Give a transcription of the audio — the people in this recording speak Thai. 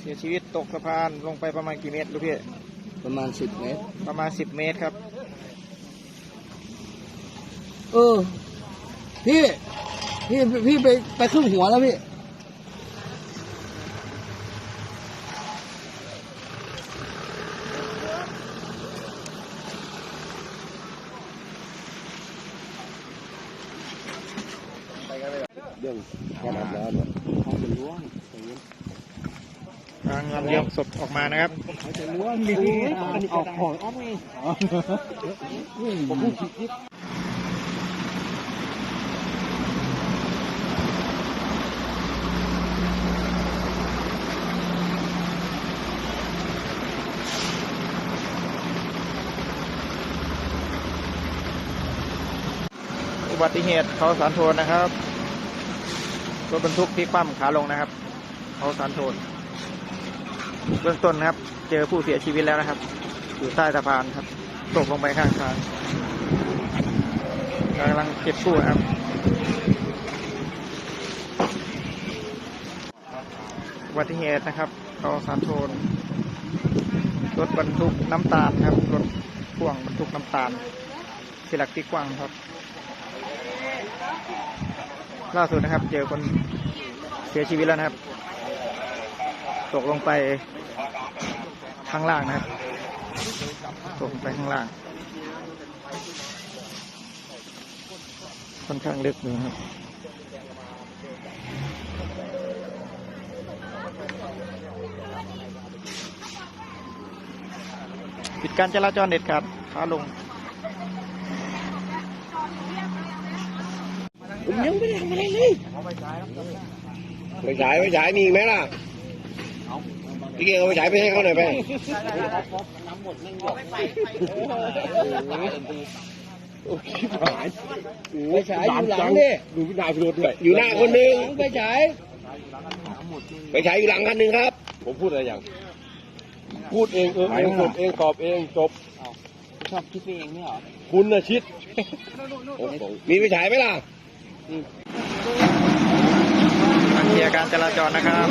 เสียชีวิตตกสะพานลงไปประมาณกี่เมตรลูกพี่ ประมาณสิบเมตร ประมาณ10เมตรครับ เออ พี่ พี่พี่ไปไปครึ่งหัวแล้วพี่เรื่องการอาบน้ำเนี่ย เขาจะล้วงางลำเลียงศพออกมานะครับเขาจะล้วงมีออกของออกไงผมพูดผิดอุบัติเหตุเขาสารโทนนะครับรถบรรทุกพลิกคว่ำขาลงนะครับเขาสารโทน เบื้องต้นนะครับ เจอผู้เสียชีวิตแล้วนะครับ อยู่ใต้สะพานครับ ตกลงไปข้างทางกำลังเก็บกู้นะครับอุบัติเหตุนะครับเขาสารโทนรถบรรทุกน้ำตาลครับ รถพ่วงบรรทุกน้ำตาลเสียหลักที่กว้างครับ ล่าสุดนะครับ เจอคนเสียชีวิตแล้วนะครับ ตกลงไปข้างล่างนะครับ ตกลงไปข้างล่าง ค่อนข้างลึกอยู่นะครับปิดการจราจรเด็ดขาดขาลงผมยังไม่ได้ทำอะไรเลยไปฉายไปฉายมีอีกไหมล่ะ พี่เก่งเอาไปฉายไปให้เขาหน่อยไปไปฉายอยู่หลังดิดูพี่นายพิรุธด้วยอยู่หน้าคนหนึ่งไปฉายไปฉายอยู่หลังคันหนึ่งครับ ผมพูดอะไรอย่างพูดเองเออเองกดเองตอบเองจบชอบคิดไปเองนี่เหรอคุณน่ะชิดมีไปฉายไหมล่ะเคลียร์การจราจรนะครับ